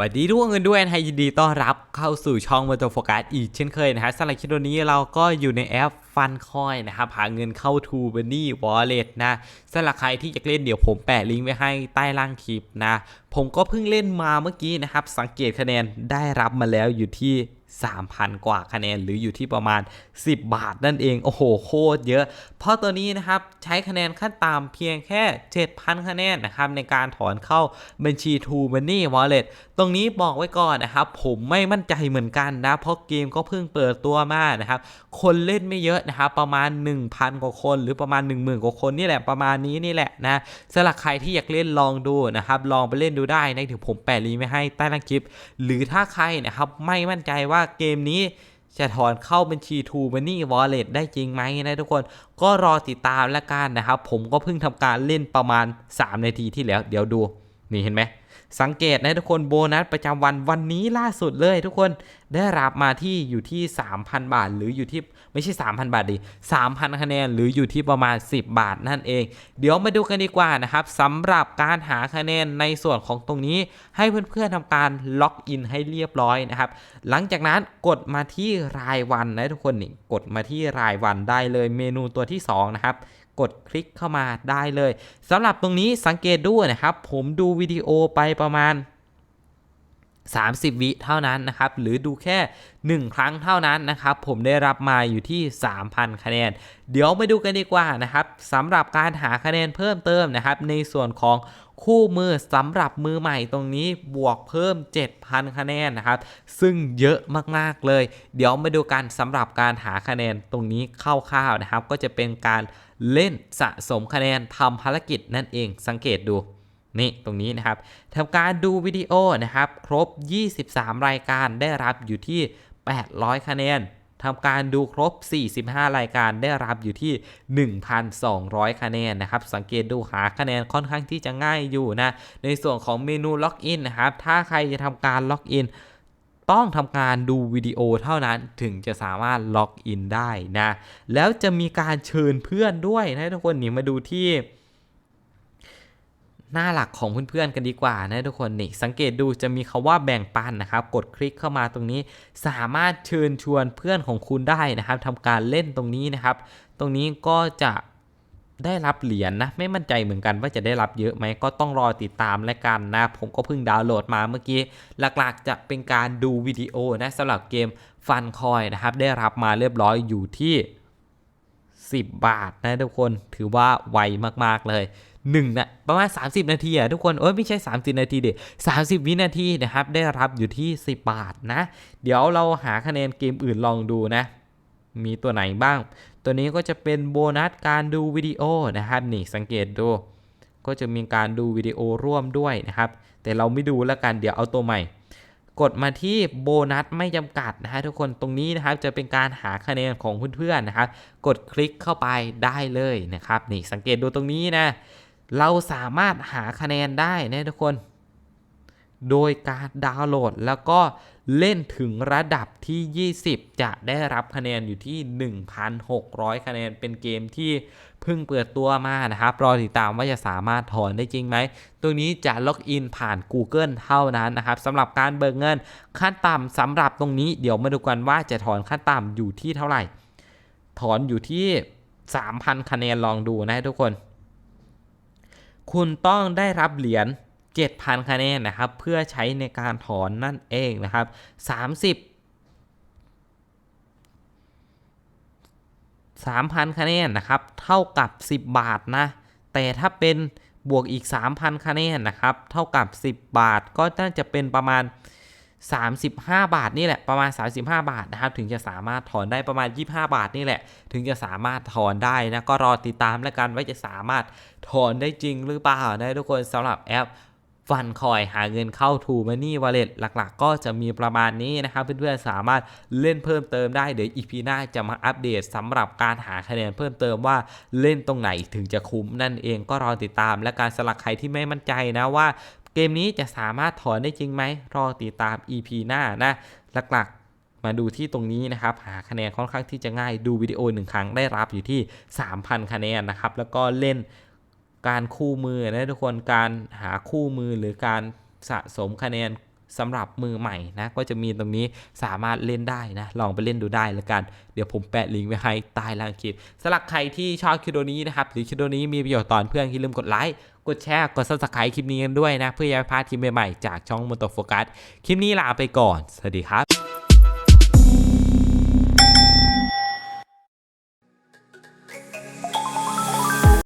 วัสดีทุกคนกันด้วยนะฮะยินดีต้อนรับเข้าสู่ช่องม o โตโฟกัสอีกเช่นเคยนะฮะสำหรับคลิปนี้เราก็อยู่ในแอป ฟันคอยนะครับ หาเงินเข้า t ูเบันนี่วอลเล็ตนะสำหรับใครที่อยากเล่นเดี๋ยวผมแปะลิงก์ไว้ให้ใต้ล่างคลิปนะ ผมก็เพิ่งเล่นมาเมื่อกี้นะครับ สังเกตคะแนนได้รับมาแล้วอยู่ที่ 3,000 กว่าคะแนนหรืออยู่ที่ประมาณ 10 บาทนั่นเอง โอ้โห โคตรเยอะ เพราะตัวนี้นะครับใช้คะแนนขั้นต่ำเพียงแค่ 7,000 คะแนนนะครับในการถอนเข้าบัญชี t ูบันนี่วอลเล็ตตรงนี้บอกไว้ก่อนนะครับ ผมไม่มั่นใจเหมือนกันนะ เพราะเกมก็เพิ่งเปิดตัวมานะครับ คนเล่นไม่เยอะนะครับประมาณ 1,000 กว่าคน หรือประมาณ 10,000 กว่าคนนี่แหละประมาณนี้นี่แหละนะสำหรับใครที่อยากเล่นลองดูนะครับลองไปเล่นดูได้นะถึงผมแปะลิงก์ไว้ให้ใต้ล่างคลิป หรือถ้าใครนะครับไม่มั่นใจว่าเกมนี้จะถอนเข้าบัญชี t ูบันนี่วอลเล็ตได้จริงไหมนะทุกคนก็รอติดตามแล้วกันนะครับ ผมก็เพิ่งทำการเล่นประมาณ 3 นาทีที่แล้ว เดี๋ยวดู นี่เห็นไหม สังเกตนะทุกคนโบนัสประจำวันวันนี้ล่าสุดเลยทุกคนได้รับมาที่อยู่ที่ 3,000 บาท หรืออยู่ที่ไม่ใช่ 3,000 บาทดิ3,000 คะแนนหรืออยู่ที่ประมาณ 10 บาทนั่นเอง เดี๋ยวมาดูกันดีกว่านะครับสำหรับการหาคะแนนในส่วนของตรงนี้ ให้เพื่อนๆทำการล็อกอินให้เรียบร้อยนะครับหลังจากนั้นกดมาที่รายวันนะทุกคนนี่กดมาที่รายวันได้เลยเมนูตัวที่2นะครับ กดคลิกเข้ามาได้เลยสำหรับตรงนี้สังเกตด้วยนะครับ ผมดูวิดีโอไปประมาณ 30 วิเท่านั้นนะครับ หรือดูแค่ 1 ครั้งเท่านั้นนะครับ ผมได้รับมาอยู่ที่ 3,000 คะแนน เดี๋ยวมาดูกันดีกว่านะครับสำหรับการหาคะแนนเพิ่มเติมนะครับ ในส่วนของคู่มือสำหรับมือใหม่ตรงนี้บวกเพิ่ม 7,000 คะแนนนะครับ ซึ่งเยอะมากๆเลย เดี๋ยวมาดูกันสำหรับการหาคะแนนตรงนี้คร่าวๆนะครับ ก็จะเป็นการเล่นสะสมคะแนนทำภารกิจนั่นเองสังเกตดู นี่ตรงนี้นะครับทำการดูวิดีโอนะครับ ครบ 23 รายการได้รับอยู่ที่ 800 คะแนนทำการดูครบ 45 รายการได้รับอยู่ที่ 1,200 คะแนนนะครับ สังเกตดูหาคะแนนค่อนข้างที่จะง่ายอยู่นะ ในส่วนของเมนูล็อกอินนะครับ ถ้าใครจะทำการล็อกอิน ต้องทำการดูวิดีโอเท่านั้นถึงจะสามารถล็อกอินได้นะ แล้วจะมีการเชิญเพื่อนด้วยนะทุกคนนี่มาดูที่ หน้าหลักของเพื่อนๆกันดีกว่านะทุกคนนี่สังเกตดูจะมีคาว่าแบ่งปันนะครับ กดคลิกเข้ามาตรงนี้ สามารถเชิญชวนเพื่อนของคุณได้นะครับทำการเล่นตรงนี้นะครับ ตรงนี้ก็จะได้รับเหรียญนะไม่มั่นใจเหมือนกันว่าจะได้รับเยอะไหมก็ต้องรอติดตามและกันนะ ผมก็เพิ่งดาวน์โหลดมาเมื่อกี้ หลักๆจะเป็นการดูวิดีโอนะสำหรับเกมฟันคอยนะครับ ได้รับมาเรียบร้อยอยู่ที่ 10 บาทนะทุกคนถือว่าไวมากๆเลย 1นะประมาณ 30 นาทีอะทุกคนเอ้ยไม่ใช่ 30 นาทีเด็30วินาทีนะครับ ได้รับอยู่ที่ 10 บาทนะ เดี๋ยวเราหาคะแนนเกมอื่นลองดูนะ มีตัวไหนบ้าง ตัวนี้ก็จะเป็นโบนัสการดูวิดีโอนะครับนี่สังเกตดู ก็จะมีการดูวิดีโอร่วมด้วยนะครับ แต่เราไม่ดูแล้วกันเดี๋ยวเอาตัวใหม่ กดมาที่โบนัสไม่จำกัดนะฮะทุกคนตรงนี้นะครับจะเป็นการหาคะแนนของเพื่อนๆนะครับ กดคลิกเข้าไปได้เลยนะครับนี่สังเกตดูตรงนี้นะ เราสามารถหาคะแนนได้นะทุกคน โดยการดาวน์โหลดแล้วก็เล่นถึงระดับที่ 20 จะได้รับคะแนนอยู่ที่ 1,600 คะแนนเป็นเกมที่เพิ่งเปิดตัวมานะครับ รอติดตามว่าจะสามารถถอนได้จริงไหม ตัวนี้จะล็อกอินผ่าน Google เท่านั้นนะครับสำหรับการเบิกเงินขั้นต่ำสำหรับตรงนี้เดี๋ยวมาดูกันว่าจะถอนขั้นต่ำอยู่ที่เท่าไหร่ ถอนอยู่ที่ 3,000 คะแนนลองดูนะทุกคน คุณต้องได้รับเหรียญ7,000 คะแนนนะครับ เพื่อใช้ในการถอนนั่นเองนะครับ 30 3,000 คะแนนนะครับ เท่ากับ 10 บาทนะ แต่ถ้าเป็นบวกอีก 3,000 คะแนนนะครับ เท่ากับ 10 บาทก็น่าจะเป็นประมาณ 35 บาทนี่แหละประมาณ 35 บาทนะครับถึงจะสามารถถอนได้ประมาณ 25 บาทนี่แหละ ถึงจะสามารถถอนได้นะก็รอติดตามแล้วกันว่าจะสามารถถอนได้จริงหรือเปล่านะทุกคนสำหรับแอปฟันคอยหาเงินเข้า True Money Wallet หลักๆ ก็จะมีประมาณนี้นะครับ เพื่อนๆสามารถเล่นเพิ่มเติมได้ เดี๋ยว EP หน้าจะมาอัปเดตสำหรับการหาคะแนนเพิ่มเติมว่าเล่นตรงไหนถึงจะคุ้มนั่นเองก็รอติดตามและการสลักใครที่ไม่มั่นใจนะว่า เกมนี้จะสามารถถอนได้จริงไหมรอติดตาม EP หน้านะ หลักๆ มาดูที่ตรงนี้นะครับ หาคะแนนค่อนข้างที่จะง่ายดูวิดีโอหนึ่งครั้งได้รับอยู่ที่ 3,000 คะแนนนะครับ แล้วก็เล่นการคู่มือนะทุกคนการหาคู่มือหรือการสะสมคะแนน สำหรับมือใหม่นะ ก็จะมีตรงนี้สามารถเล่นได้นะ ลองไปเล่นดูได้แล้วกัน เดี๋ยวผมแปะลิงก์ไว้ให้ใต้ล่างคลิปสำหรับใครที่ชอบคลิปนี้นะครับ หรือคลิปนี้มีประโยชน์ตอนเพื่อนที่ลืมกดไลค์ กดแชร์ กด subscribe คลิปนี้กันด้วยนะ เพื่ออย่าให้พลาดคลิปใหม่ๆจากช่องม o โตโฟกัส คลิปนี้ลาไปก่อน สวัสดีครับ